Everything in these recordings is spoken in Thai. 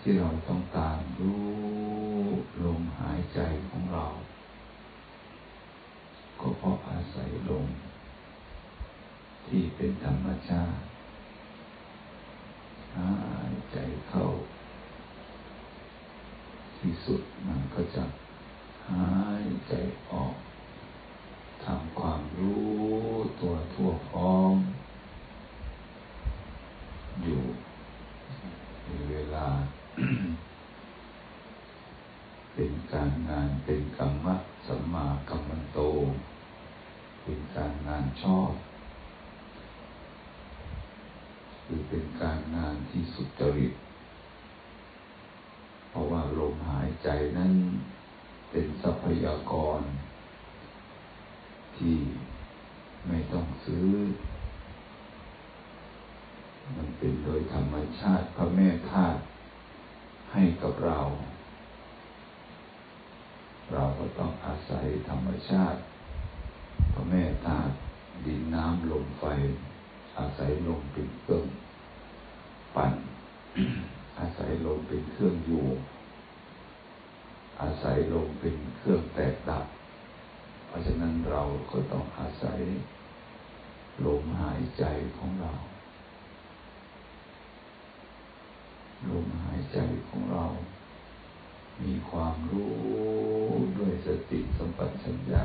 ที่เราต้องตามรู้ลมหายใจของเรา ก็เพราะอาศัยลมที่เป็นธรรมชาติหายใจเข้า ที่สุดมันก็จะหายใจออกทำความรู้ตัวทั่วพร้อม อยู่ในเวลา เป็นการงานเป็นกรรมะสัมมากรรมันโต เป็นการงาน ชอบคือเป็นการงานที่สุจริต เพราะว่าลมหายใจนั้นเป็นทรัพยากร ที่ไม่ต้องซื้อ มันเป็นโดยธรรมชาติพระแม่ธาตุให้กับเรา เราก็ต้องอาศัยธรรมชาติพระแม่ธาตุ ดินน้ำลมไฟ อาศัยลมเป็นเครื่องปั่น อาศัยลมเป็นเครื่องอยู่ อาศัยลมเป็นเครื่องแตกดับ เพราะฉะนั้นเราก็ต้องอาศัยลมหายใจของเรา ลมหายใจของเรา มีความรู้ด้วยสติสัมปชัญญะ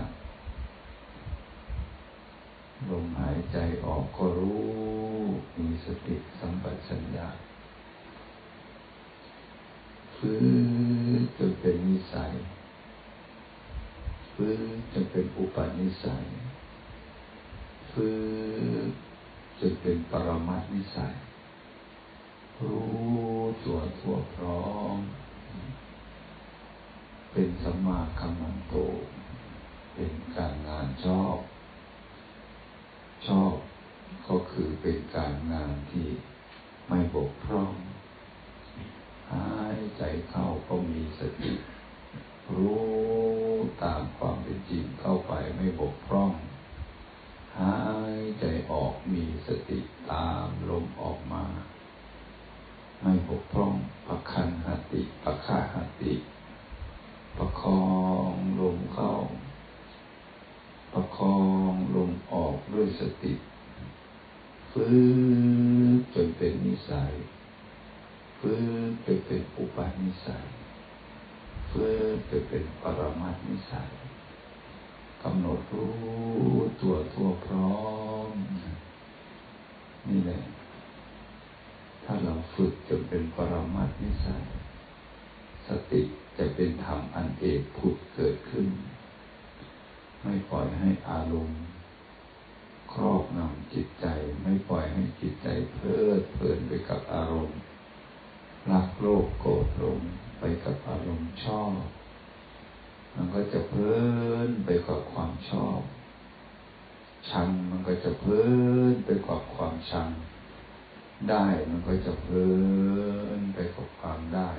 ลมหายใจออกก็รู้ มีสติสัมปชัญญะฟื้นจนเป็นนิสัยฟื้นจนเป็นอุปนิสัยฟื้นจนเป็นปรมัตนิสัย รู้ตัวทั่วพร้อม เป็นสัมมาคัมมันโต เป็นการงานชอบ ชอบ ก็คือเป็นการงานที่ไม่บกพร่องหายใจเข้าก็มีสติรู้ตามความเป็นจริงเข้าไปไม่บกพร่องหายใจออกมีสติตามลมออกมา ไม่บกพร่องประคันหติประคาหติ ประคองลมเข้า ประคองลมออกด้วยสติฟื้นจนเป็นนิสัยฟื้นจนเป็นอุปนิสัยฟื้นจนเป็นปรมัตนิสัยกำหนดรู้ตัวทั่วพร้อม นี่แหละ ถ้าเราฝึกจนเป็นปรมัตนิสัยสติจะเป็นธรรมอันเอกผุดเกิดขึ้น ไม่ปล่อยให้อารมณ์ ครอบงำจิตใจ ไม่ปล่อยให้จิตใจเพลิดเพลินไปกับอารมณ์ รักโลภโกรธหลงไปกับอารมณ์ชอบ มันก็จะเพลินไปกับความชอบ ชังมันก็จะเพลินไปกับความชัง ได้มันก็จะเพลินไปกับความได้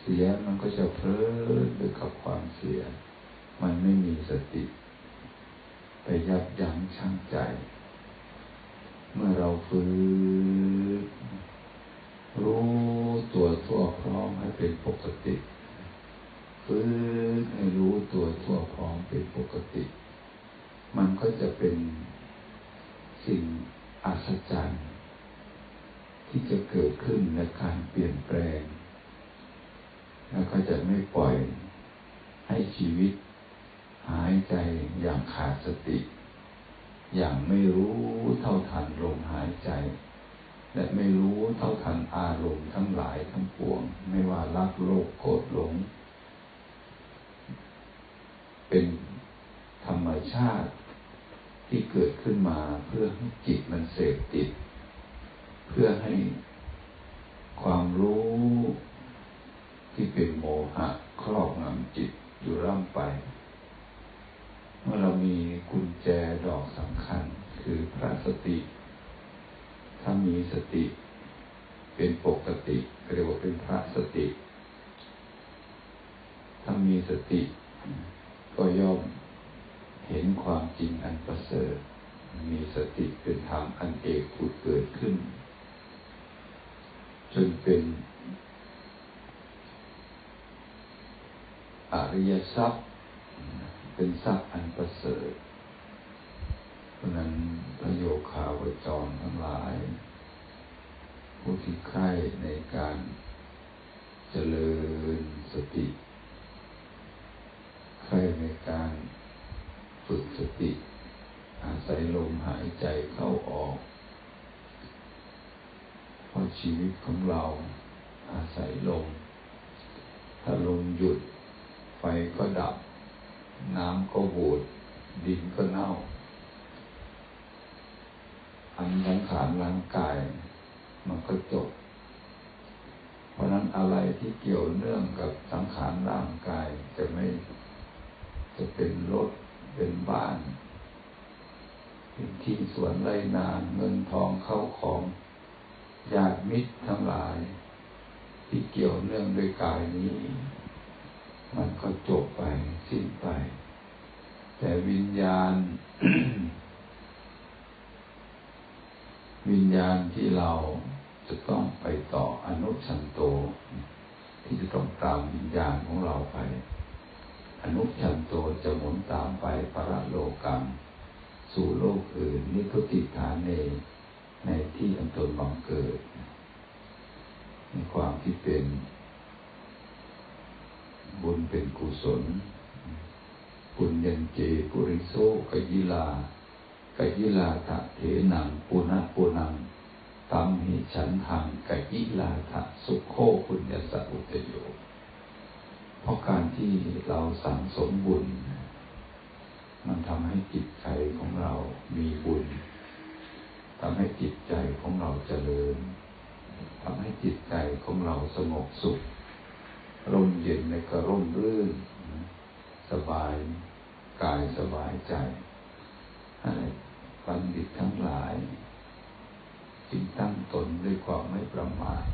เสียมันก็จะเพลินไปกับความเสีย มันไม่มีสติ ไปยับยั้งชั่งใจ เมื่อเราฟื้นรู้ตัวทั่วพร้อมให้เป็นปกติฟื้นให้รู้ตัวทั่วพร้อมเป็นปกติ มันก็จะเป็นสิ่งอัศจรรย์ที่จะเกิดขึ้นในการเปลี่ยนแปลง แล้วก็จะไม่ปล่อยให้ชีวิต หายใจอย่างขาดสติ อย่างไม่รู้เท่าทันลมหายใจ และไม่รู้เท่าทันอารมณ์ทั้งหลายทั้งปวง ไม่ว่ารักโลภโกรธหลง เป็นธรรมชาติที่เกิดขึ้นมาเพื่อให้จิตมันเสพติด เพื่อให้ความรู้ที่เป็นโมหะครอบงำจิตอยู่ร่ำไปเมื่อเรามีกุญแจดอกสำคัญ คือพระสติ ถ้ามีสติ เป็นปกติเรียกว่าเป็นพระสติ ถ้ามีสติ ก็ย่อมเห็นความจริงอันประเสริฐ มีสติเป็นธรรมอันเอกผุดเกิดขึ้น จนเป็น อริย ทรัพย์ เป็นทรัพย์อันประเสริฐเพราะนั้นพระโยคาวจรทั้งหลาย ผู้ที่ใคร่ในการเจริญสติใคร่ในการฝึกสติ อาศัยลมหายใจเข้าออกเพราะชีวิตของเราอาศัยลมถ้าลมหยุด ไฟก็ดับ น้ำก็บูด ดินก็เน่าอันสังขารร่างกาย มันก็จบ เพราะนั้นอะไรที่เกี่ยวเนื่องกับสังขารร่างกายจะไม่จะเป็นรถ เป็นบ้านเป็นที่สวนไรนาเงินทองเข้าของญาติมิตรทั้งหลาย ที่เกี่ยวเนื่องด้วยกายนี้ มันก็จบไปสิ้นไป แต่วิญญาณ วิญญาณที่เราจะต้องไปต่ออนุชันโต ที่จะต้องตามวิญญาณของเราไป อนุชันโตจะหมุนตามไปปรโลกังสู่โลกอื่นนิพติฐานเนในที่อันตนบังเกิด ในความที่เป็น บุญเป็นกุศลปุญญันเจปุริโสกยิลากยิลาทะเถนังปุณะปุนังตัมหิฉันทังกยิลาทะสุโคปุญญสัอุตโยเพราะการที่เราสั่งสมบุญ มันทำให้จิตใจของเรามีบุญทำให้จิตใจของเราเจริญทำให้จิตใจของเราสงบสุข ร่มเย็นในกระร่มรื่น สบายกายสบายใจให้บัณฑิตทั้งหลาย จึงตั้งตนด้วยความไม่ประมาท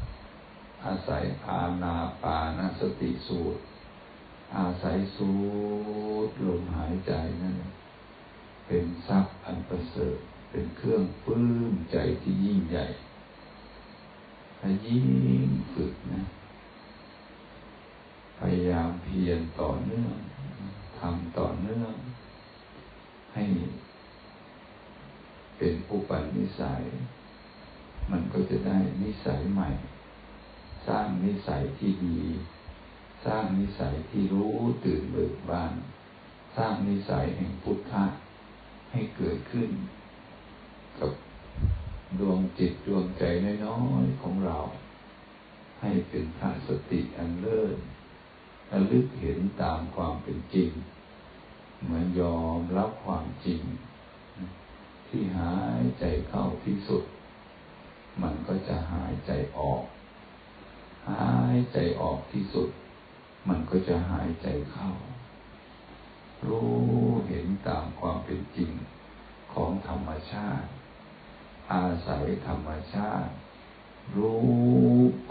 อาศัยอาณาปานสติสูตร อาศัยสูดลมหายใจนั่นเป็นทรัพย์อันประเสริฐเป็นเครื่องปลื้มใจที่ยิ่งใหญ่ถ้ายิ่งฝึกนะ พยายามเพียรต่อเนื่องทำต่อเนื่อง ให้ เป็นอุปนิสัย มันก็จะได้นิสัยใหม่ สร้างนิสัยที่ดี สร้างนิสัยที่รู้ตื่นเบิกบาน สร้างนิสัยแห่งพุทธะให้เกิดขึ้น กับดวงจิตดวงใจน้อยๆของเรา ให้เป็นพระสติอันเลิศ ระลึกเห็นตามความเป็นจริง เหมือนยอมรับความจริง ที่หายใจเข้าที่สุด มันก็จะหายใจออก หายใจออกที่สุด มันก็จะหายใจเข้า รู้เห็นตามความเป็นจริงของธรรมชาติ อาศัยธรรมชาติ รู้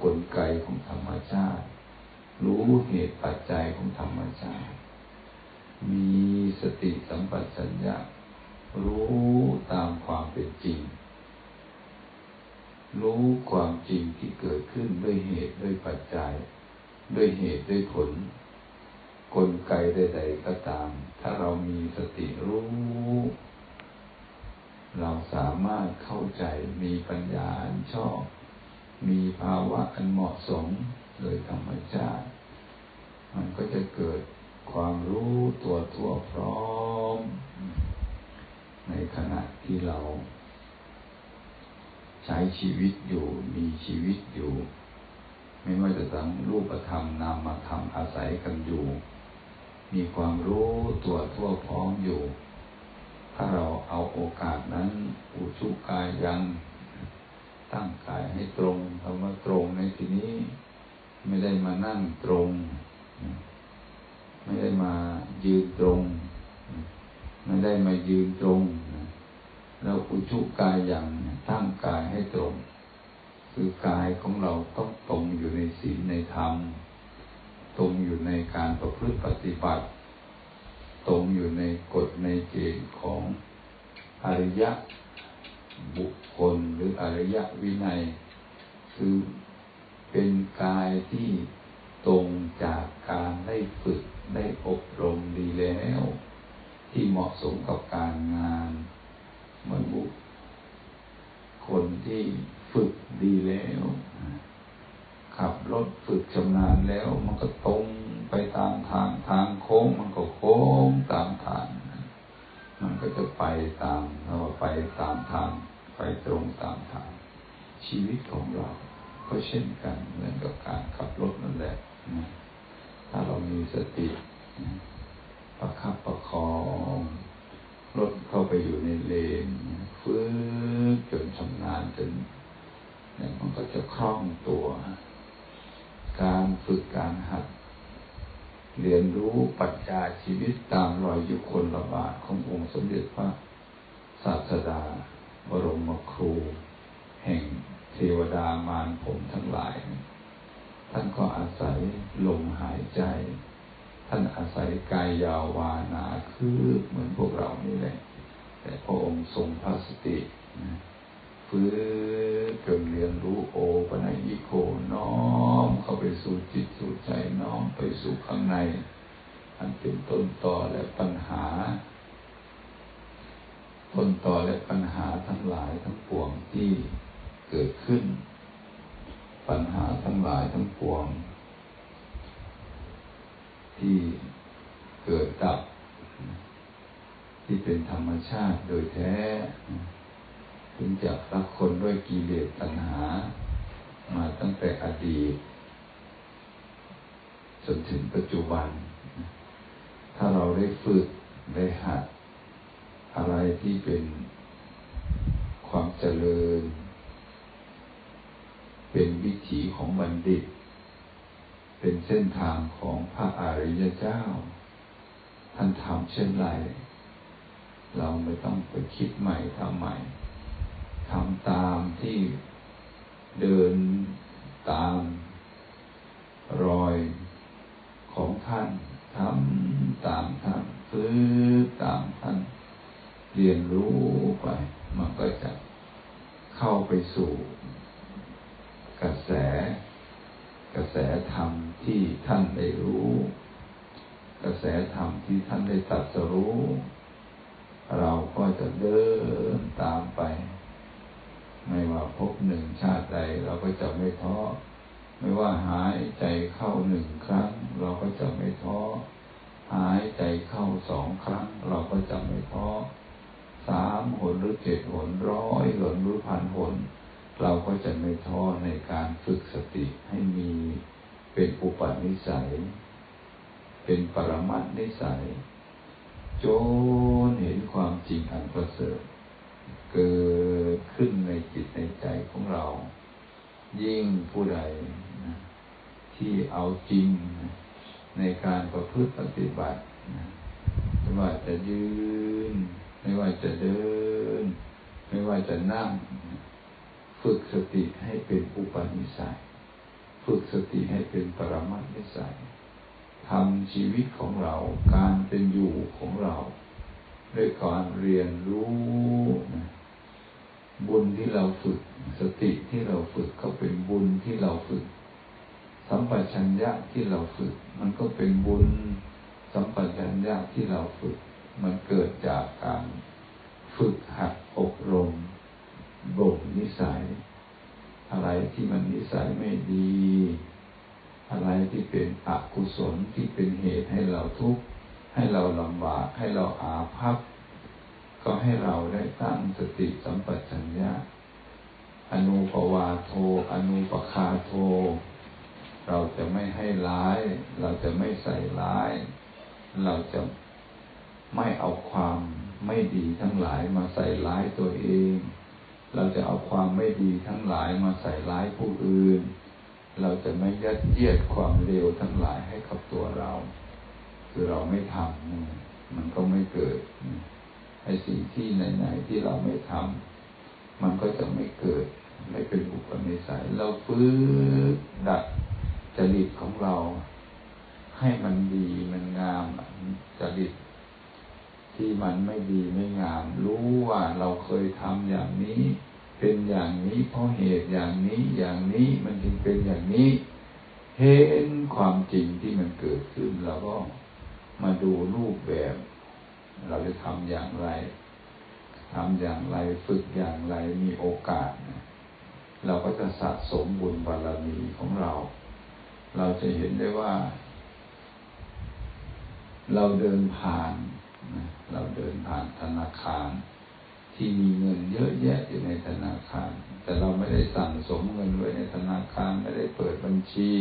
กลไกของธรรมชาติ รู้เหตุปัจจัยของธรรมชาติ มีสติสัมปชัญญะ รู้ตามความเป็นจริง รู้ความจริงที่เกิดขึ้นด้วยเหตุด้วยปัจจัย ด้วยเหตุด้วยผล กลไกใด ๆ ก็ตาม ถ้าเรามีสติรู้ เราสามารถเข้าใจมีปัญญาอันชอบ มีภาวะอันเหมาะสม โดยธรรมชาติ มันก็จะเกิดความรู้ตัวทั่วพร้อม ในขณะที่เรา ใช้ชีวิตอยู่มีชีวิตอยู่ ไม่ว่าจะทั้งรูปธรรมนามธรรมอาศัยกันอยู่ มีความรู้ตัวทั่วพร้อมอยู่ ถ้าเราเอาโอกาสนั้น อุชุกายยังตั้งกายให้ตรงคำว่าตรงในที่นี้ ไม่ได้มานั่งตรง ไม่ได้มายืนตรง ไม่ได้มายืนตรงเราอุชุกายอย่างตั้งกายให้ตรง คือกายของเราต้องตรงอยู่ในศีลในธรรม ตรงอยู่ในการประพฤติปฏิบัติ ตรงอยู่ในกฎในเกณฑ์ของอริยะบุคคลหรืออริยวินัย คือ เป็นกายที่ตรงจากการได้ฝึกได้อบรมดีแล้ว ที่เหมาะสมกับการงานมันบุคคนที่ฝึกดีแล้ว ขับรถฝึกชำนาญแล้ว มันก็ตรงไปตามทางทางโค้ง มันก็โค้งตามทาง มันก็จะไปตามเราไปตามทาง ไปตรงตามทาง ชีวิตของเรา ก็เช่นกันเหมือนกับการขับรถนั่นแหละถ้าเรามีสติประคับประคองรถเข้าไปอยู่ในเลนฟื้นจนชำนาญจนเนี่ยมันก็จะคล่องตัว การฝึกการหัด เรียนรู้ปัญญาชีวิตตามรอยยุคนระบาดขององค์สมเด็จพระศาสดา บรมครู แห่ง เทวดามารผมทั้งหลาย ท่านก็อาศัยลมหายใจ ท่านอาศัยกายยาววานาคือเหมือนพวกเรานี่แหละ แต่พระองค์ทรงพระสติฟื้นเกิดเรียนรู้โอปนัยิโกน้อมเข้าไปสู่จิตสู่ใจน้อมไปสู่ข้างใน อันเป็นต้นต่อและปัญหา ต้นต่อและปัญหาทั้งหลายทั้งปวงที่ เกิดขึ้น ปัญหาทั้งหลายทั้งปวง ที่เกิดดับ ที่เป็นธรรมชาติโดยแท้ถึงจะรักคนด้วยกิเลสตัณหา มาตั้งแต่อดีต จนถึงปัจจุบัน ถ้าเราได้ฝึกได้หัด อะไรที่เป็นความเจริญ เป็นวิถีของบัณฑิต เป็นเส้นทางของพระอริยเจ้า ท่านทำเช่นไร เราไม่ต้องไปคิดใหม่ทำใหม่ทำตามที่เดินตามรอยของท่านทำตามท่านฟื้นตามท่านเรียนรู้ไป มันก็จะเข้าไปสู่ กระแส กระแสธรรมที่ท่านได้รู้ กระแสธรรมที่ท่านได้ตัดสรู้ เราก็จะเดินตามไป ไม่ว่าพบหนึ่งชาติใด เราก็จะไม่ท้อไม่ว่าหายใจเข้าหนึ่งครั้ง เราก็จะไม่ท้อหายใจเข้าสองครั้ง เราก็จะไม่ท้อสามหนหรือเจ็ดหนร้อยหนหรือพันหน เราก็จะไม่ท้อในการฝึกสติให้มีเป็นอุปนิสัย เป็นปรมัตนิสัย จนเห็นความจริงอันประเสริฐเกิดขึ้นในจิตในใจของเรา ยิ่งผู้ใดที่เอาจริงในการประพฤติปฏิบัติไม่ว่าจะยืน ไม่ว่าจะเดิน ไม่ว่าจะนั่ง ฝึกสติให้เป็นอุปนิสัย ฝึกสติให้เป็นปรมัตนิสัยทำชีวิตของเรา การเป็นอยู่ของเราด้วยการเรียนรู้นะบุญที่เราฝึก สติที่เราฝึกก็เป็นบุญที่เราฝึก สัมปชัญญะที่เราฝึก มันก็เป็นบุญสัมปชัญญะที่เราฝึก มันเกิดจากการฝึกหัดอบรม บ่มนิสัย อะไรที่มันนิสัยไม่ดี อะไรที่เป็นอกุศลที่เป็นเหตุให้เราทุกข์ให้เราลำบากให้เราอาภัพก็ให้เราได้ตั้งสติสัมปชัญญะอนุปวาโท อนุปคาโท เราจะไม่ให้ร้าย เราจะไม่ใส่ร้าย เราจะไม่เอาความไม่ดีทั้งหลายมาใส่ร้ายตัวเอง เราจะเอาความไม่ดีทั้งหลายมาใส่ร้ายผู้อื่น เราจะไม่ยัดเยียดความเลวทั้งหลายให้กับตัวเรา คือเราไม่ทำมันก็ไม่เกิดไอ้สิ่งที่ไหนๆที่เราไม่ทำมันก็จะไม่เกิด ไม่เป็นอุปนิสัย เราฟื้นดัดจริตของเรา ให้มันดีมันงามจริต ที่มันไม่ดีไม่งาม รู้ว่าเราเคยทำอย่างนี้ เป็นอย่างนี้เพราะเหตุอย่างนี้อย่างนี้มันจึงเป็นอย่างนี้ เห็นความจริงที่มันเกิดขึ้นเราก็มาดูรูปแบบ เราจะทำอย่างไรทำอย่างไรฝึกอย่างไรมีโอกาส เราก็จะสะสมบุญบารมีของเรา เราจะเห็นได้ว่า เราเดินผ่าน เราเดินผ่านธนาคาร ที่มีเงินเยอะแยะอยู่ในธนาคาร แต่เราไม่ได้สั่งสมเงินไว้ในธนาคารไม่ได้เปิดบัญชี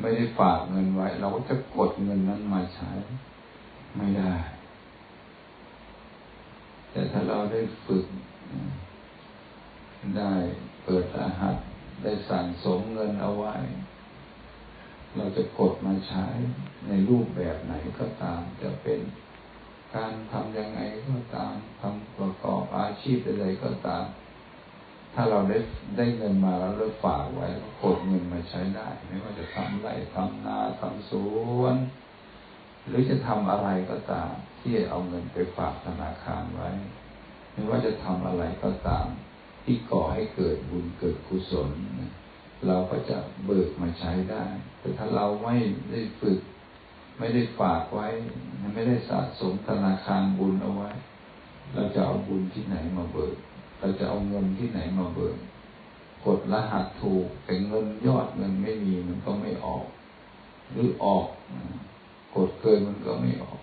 ไม่ได้ฝากเงินไว้ เราก็จะกดเงินนั้นมาใช้ ไม่ได้ แต่ถ้าเราได้ฝึก ได้เปิดรหัสได้สั่งสมเงินเอาไว้ เราจะกดมาใช้ในรูปแบบไหนก็ตามจะเป็น การทำยังไงก็ตามทำประกอบอาชีพอะไรก็ตาม ถ้าเราได้ได้เงินมาแล้วเราฝากไว้ก็กดเงินมาใช้ได้ ไม่ว่าจะทำไร่ทำนาทำสวน หรือจะทำอะไรก็ตาม ที่เอาเงินไปฝากธนาคารไว้ ไม่ว่าจะทำอะไรก็ตาม ที่ก่อให้เกิดบุญเกิดกุศล เราก็จะเบิกมาใช้ได้ แต่ถ้าเราไม่ได้ฝึก ไม่ได้ฝากไว้ ไม่ได้สะสมธนาคารบุญเอาไว้ เราจะเอาบุญที่ไหนมาเบิก เราจะเอาเงินที่ไหนมาเบิก กดรหัสถูกแต่เงินยอดเงินไม่มีมันก็ไม่ออก หรือออกกดเกินมันก็ไม่ออก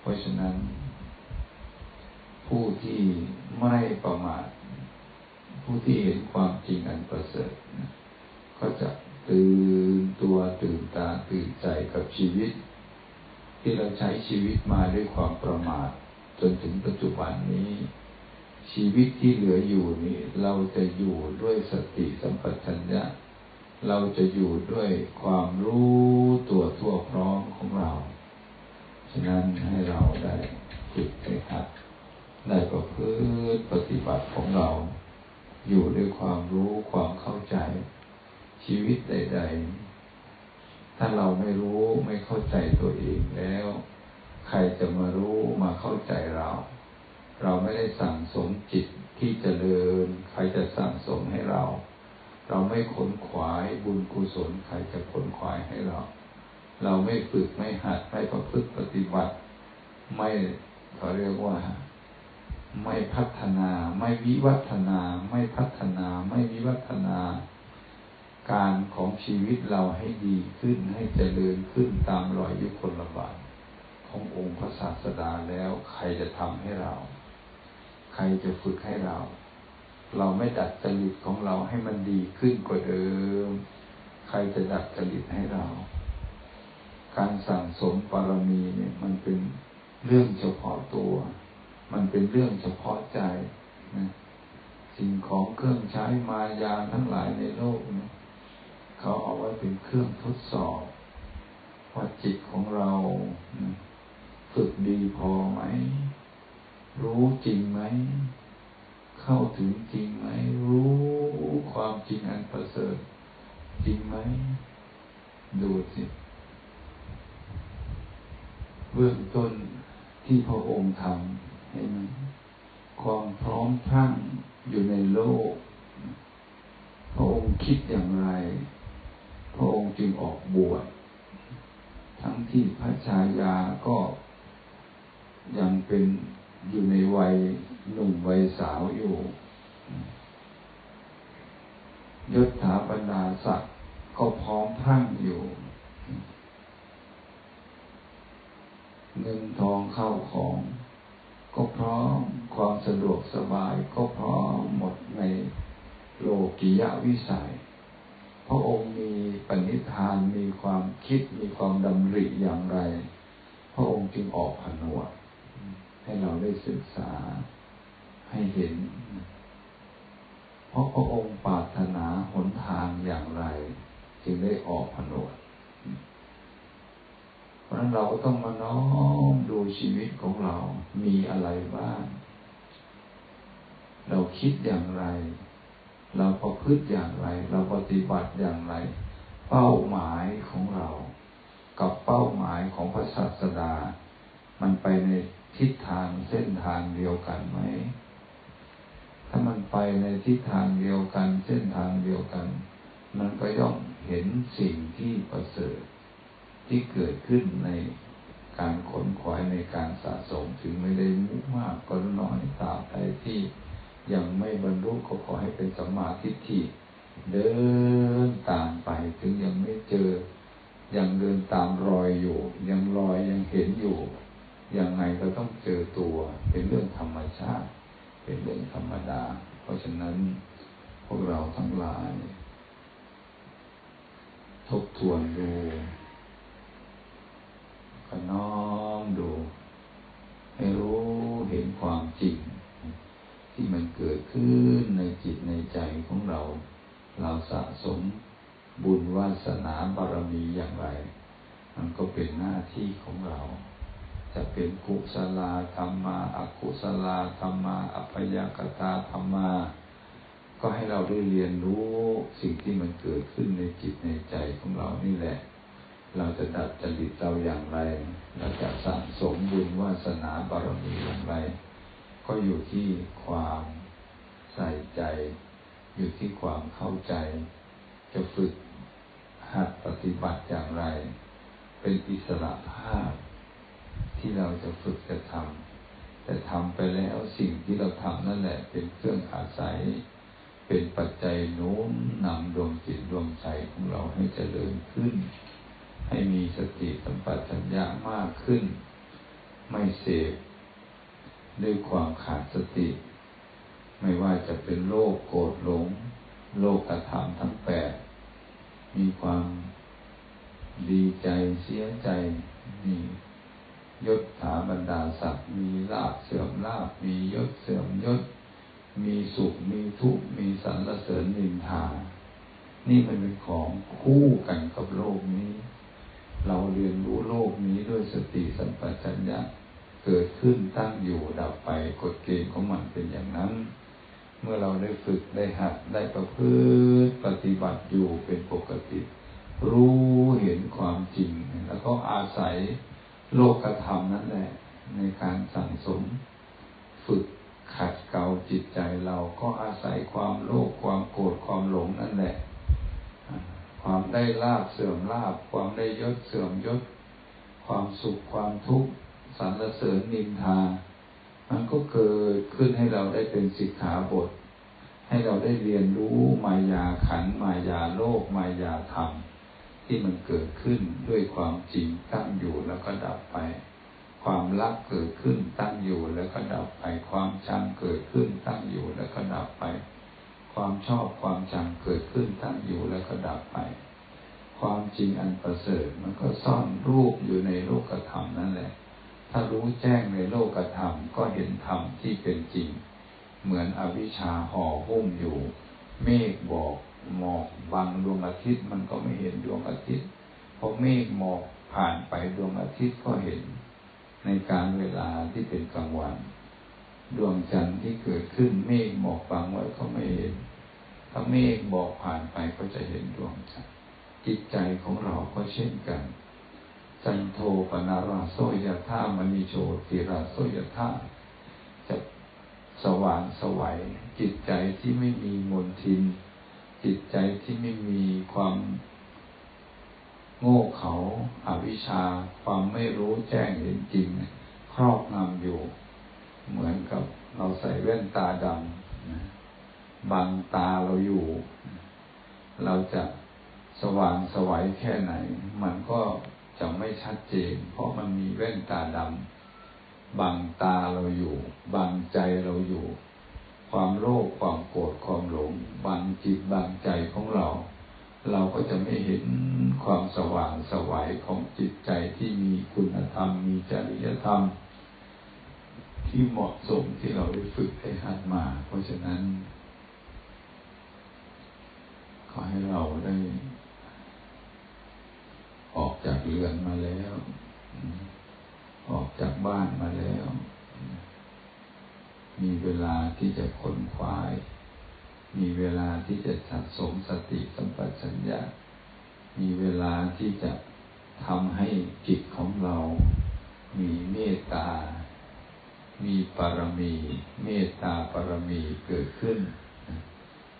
เพราะฉะนั้น ผู้ที่ไม่ประมาทผู้ที่เห็นความจริงอันประเสริฐก็จะ ตื่นตัวตื่นตาตื่นใจกับชีวิต ที่เราใช้ชีวิตมาด้วยความประมาท จนถึงปัจจุบันนี้ ชีวิตที่เหลืออยู่นี้ เราจะอยู่ด้วยสติสัมปชัญญะเราจะอยู่ด้วยความรู้ตัวทั่วพร้อมของเรา ฉะนั้นให้เราได้ฝึกให้หัดได้ประพฤติปฏิบัติของเรา อยู่ด้วยความรู้ความเข้าใจ ชีวิตใด ๆ ถ้าเราไม่รู้ไม่เข้าใจตัวเองแล้ว ใครจะมารู้มาเข้าใจเรา เราไม่ได้สั่งสมจิตที่จเจริญ ใครจะสั่งสมให้เรา เราไม่ขนขวายบุญกุศลใครจะขนขวายให้เรา เราไม่ฝึกไม่หัดไม่ประพฤติปฏิบัติ ไม่เขาเรียกว่าไม่พัฒนา ไม่วิวัฒนา ไม่พัฒนา ไม่วิวัฒนา การของชีวิตเราให้ดีขึ้นให้เจริญขึ้นตามรอยยุคลบาทขององค์พระศาสดาแล้ว ใครจะทำให้เรา ใครจะฝึกให้เรา เราไม่ดัดจริตของเราให้มันดีขึ้นกว่าเดิม ใครจะดัดจริตให้เรา การสั่งสมปารมีเนี่ยมันเป็นเรื่องเฉพาะตัว มันเป็นเรื่องเฉพาะใจนะสิ่งของเครื่องใช้มายาทั้งหลายในโลกเนี่ย เขาเอาไว้เป็นเครื่องทดสอบว่าจิตของเราฝึกดีพอไหม รู้จริงไหม เข้าถึงจริงไหม รู้ความจริงอันประเสริฐ จริงไหม ดูสิเบื้องต้นที่พระองค์ทำเห็นไหมความพร้อมทั้งอยู่ในโลก พระองค์คิดอย่างไร ระองค์จึงออกบวชทั้งที่พระชายาก็ยังเป็นอยู่ในวัยหนุ่มวัยสาวอยู่ยศถาบรรดาศักดิ์ก็พร้อมพังอยู่เงินทองเข้าของ ก็พร้อมความสะดวกสบายก็พร้อมหมดในโลกิยะวิสัย พระองค์มีปณิธานมีความคิดมีความดำริอย่างไร พระองค์จึงออกผนวดให้เราได้ศึกษาให้เห็น เพราะพระองค์ปรารถนาหนทางอย่างไร จึงได้ออกผนวดเพราะนั้นเราก็ต้องมาน้อมดูชีวิตของเรา มีอะไรบ้าง เราคิดอย่างไร เราประพฤติอย่างไร เราปฏิบัติอย่างไร เป้าหมายของเรา กับเป้าหมายของพระศาสดา มันไปในทิศทางเส้นทางเดียวกันไหม ถ้ามันไปในทิศทางเดียวกัน เส้นทางเดียวกัน มันก็ย่อมเห็นสิ่งที่ประเสริฐที่เกิดขึ้นในการขนขวายในการสะสมถึงไม่ได้มุมากก็น้อยตาบใดที่ ยังไม่บรรลุก็ขอให้เป็นสัมมาทิฏฐิเดินตามไปถึงยังไม่เจอ ยังเดินตามรอยอยู่ ยังรอยยังเห็นอยู่ยังไงก็ต้องเจอตัว เป็นเรื่องธรรมชาติ เป็นเรื่องธรรมดา เพราะฉะนั้นพวกเราทั้งหลาย ทบทวนดูก็น้อมดู ให้รู้เห็นความจริง ที่มันเกิดขึ้นในจิตในใจของเรา เราสะสมบุญวาสนาบารมีอย่างไร มันก็เป็นหน้าที่ของเรา จะเป็นกุศลธรรมาอกุศลธรรมาอัพยากตาธรรมา ก็ให้เราได้เรียนรู้สิ่งที่มันเกิดขึ้นในจิตในใจของเรานี่แหละ เราจะดัดจริตเราอย่างไร เราจะสั่งสมบุญวาสนาบารมีอย่างไร ก็อยู่ที่ความใส่ใจ อยู่ที่ความเข้าใจ จะฝึกหัดปฏิบัติอย่างไร เป็นอิสระภาพ ที่เราจะฝึกจะทำแต่ทำไปแล้วสิ่งที่เราทำนั่นแหละ เป็นเครื่องอาศัย เป็นปัจจัยโน้มนำดวงจิตดวงใจของเราให้เจริญขึ้น ให้มีสติสัมปชัญญะมากขึ้น ไม่เสพ ด้วยความขาดสติ ไม่ว่าจะเป็นโลภโกรธหลง โลกธรรมทั้งแปด มีความดีใจเสียใจ มียศถาบรรดาศักดิ์มีลาภเสื่อมลาภมียศเสื่อมยศ มีสุข มีทุกข์ มีสรรเสริญนินทา นี่มันเป็นของคู่กันกับโลกนี้ เราเรียนรู้โลกนี้ด้วยสติสัมปชัญญะ เกิดขึ้นตั้งอยู่ดับไปกฎเกณฑ์ของมันเป็นอย่างนั้น เมื่อเราได้ฝึกได้หัดได้ประพฤติปฏิบัติอยู่เป็นปกติ รู้เห็นความจริง แล้วก็อาศัยโลกธรรมนั่นแหละ ในการสั่งสม ฝึกขัดเกลาจิตใจเราก็อาศัยความโลภความโกรธความหลงนั่นแหละ ความได้ลาบเสื่อมลาบ ความได้ยศเสื่อมยศ ความสุขความทุกข์ สรรเสริญนินทา มันก็เกิดขึ้นให้เราได้เป็นสิกขาบท ให้เราได้เรียนรู้มายาขันมายาโลกมายาธรรม ที่มันเกิดขึ้นด้วยความจริงตั้งอยู่แล้วก็ดับไป ความรักเกิดขึ้นตั้งอยู่แล้วก็ดับไป ความชังเกิดขึ้นตั้งอยู่แล้วก็ดับไป ความชอบความชังเกิดขึ้นตั้งอยู่แล้วก็ดับไปความจริงอันประเสริฐมันก็ซ่อนรูปอยู่ในโลกธรรมนั่นแหละ ถ้ารู้แจ้งในโลกธรรมก็เห็นธรรมที่เป็นจริง เหมือนอวิชชาห่อหุ้มอยู่ เมฆบอกหมอกบังดวงอาทิตย์มันก็ไม่เห็นดวงอาทิตย์พอเมฆหมอกผ่านไปดวงอาทิตย์ก็เห็น ในการเวลาที่เป็นกลางวัน ดวงจันทร์ที่เกิดขึ้นเมฆหมอกบังไว้ก็ไม่เห็น ถ้าเมฆบอกผ่านไปก็จะเห็นดวงจันทร์จิตใจของเราก็เช่นกัน จันโทปนาราโสยธามณีโชติราโสยธาจะสว่างสวัยจิตใจที่ไม่มีมนทิน จิตใจที่ไม่มีความโง่เขาอาวิชชา ความไม่รู้แจ้งเห็นจริง ครอบงำอยู่ เหมือนกับเราใส่แว่นตาดำบังตาเราอยู่ เราจะสว่างสวัยแค่ไหน มันก็ จะไม่ชัดเจน เพราะมันมีแว่นตาดำบังตาเราอยู่ บังใจเราอยู่ ความโลภความโกรธความหลง บังจิตบังใจของเรา เราก็จะไม่เห็นความสว่างสวัยของจิตใจที่มีคุณธรรม มีจริยธรรม ที่เหมาะสมที่เราได้ฝึกได้หัดมา เพราะฉะนั้น ขอให้เราได้ เรือนมาแล้ว ออกจากบ้านมาแล้ว มีเวลาที่จะค้นคว้ายมีเวลาที่จะสะสมสติสัมปชัญญะ มีเวลาที่จะทำให้จิตของเรา มีเมตตา มีปรมี เมตตาปรมีเกิดขึ้น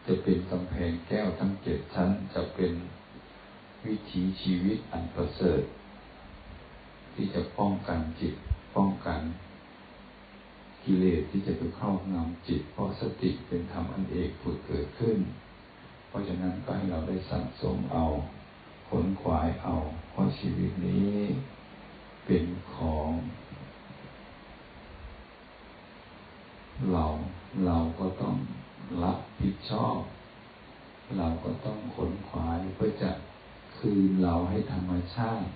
จะเป็นกำแพงแก้วทั้งเจ็ดชั้นจะเป็น วิถีชีวิตอันประเสริฐ ที่จะป้องกันจิต ป้องกัน กิเลสที่จะไปครอบงำจิต เพราะสติเป็นธรรมอันเอกผุดเกิดขึ้น เพราะฉะนั้นก็ให้เราได้สั่งสมเอาขนขวายเอา เพราะชีวิตนี้เป็นของเราเราก็ต้องรับผิดชอบ เราก็ต้องขนขวายเพื่อจะ คืนเราให้ธรรมชาติ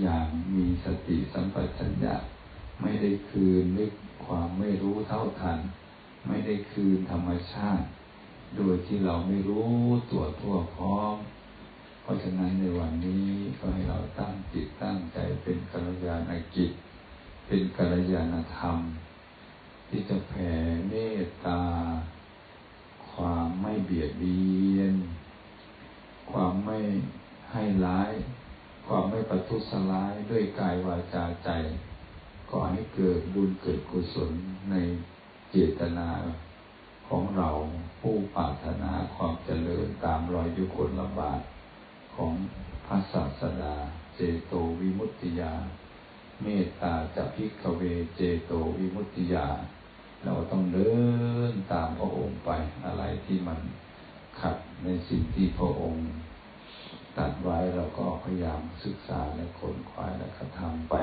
อย่างมีสติสัมปชัญญะไม่ได้คืนด้วยความไม่รู้เท่าทัน ไม่ได้คืนธรรมชาติ โดยที่เราไม่รู้ตัวทั่วพร้อม เพราะฉะนั้นในวันนี้ก็ให้เราตั้งจิตตั้งใจเป็นกัลยาณกิจ เป็นกัลยาณธรรม ที่จะแผ่เมตตา ความไม่เบียดเบียน ความไม่ ให้ร้าย ความไม่ประทุษร้ายด้วยกายวาจาใจก่อให้เกิดบุญเกิดกุศลในเจตนาของเราผู้ปรารถนาความเจริญตามรอยยุคลบาทของพระศาสดา เจโตวิมุตติยา เมตตาจะพิกเวเจโตวิมุตติยา เราต้องเดินตามพระองค์ไปอะไรที่มันขัดในสิ่งที่พระองค์ ตัดไว้เราก็พยายามศึกษาและค้นคว้าและกระทำไป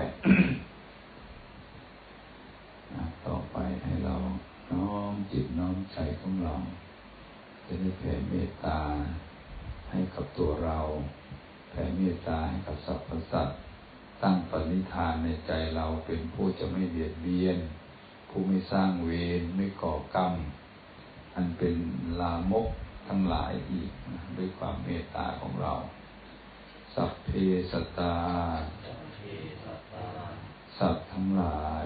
ต่อไปให้เราน้อมจิตน้อมใจของเรา จะได้แผ่เมตตาให้กับตัวเราแผ่เมตตาให้กับสรรพสัตว์ตั้งปณิธานในใจเราเป็นผู้จะไม่เบียดเบียน ผู้ไม่สร้างเวรไม่ก่อกรรม อันเป็นลามกทั้งหลายอีกด้วยความเมตตาของเรา สัพเพสตตา สัตว์ทั้งหลาย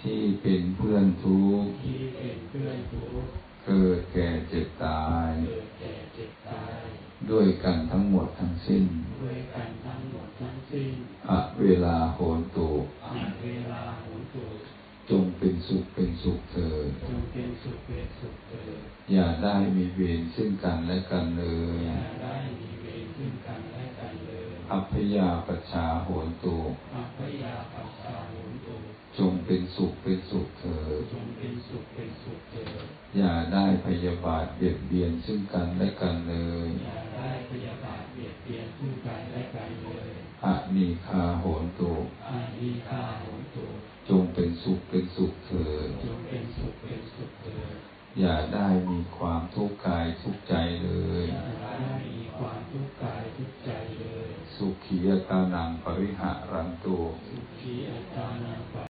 ที่เป็นเพื่อนทุกข์ที่เป็นเพื่อนทุกข์เกิดแก่เจ็บตายเกิดแก่เจ็บตาย ด้วยกันทั้งหมดทั้งสิ้นด้วยกันทั้งหมดทั้งสิ้นอะเวลาโหนตุอาเวลาหุนตุจงเป็นสุขเป็นสุขเถิดจงเป็นสุขเป็นสุขเถิดอย่าได้มีเวรซึ่งกันและกันเลย อัพยาปชชาโหนตุอัพยาปัสสาหุนตุจงเป็นสุขเป็นสุขเถิดจงเป็นสุขเป็นสุขเถิดอย่าได้พยาบาทเบียดเบียนซึ่งกันและกันเลยอย่าได้พยาบาทเบียดเบียนซึ่งกันและกันเลยอะนีคาโหนตุอานิฆาหุนตุจงเป็นสุขเป็นสุขเถิดจงเป็นสุขเป็นสุขเถิดอย่าได้มีความทุกข์กายทุกข์ใจเลย ยตานังปริหารันตุอิทธิอัตานัง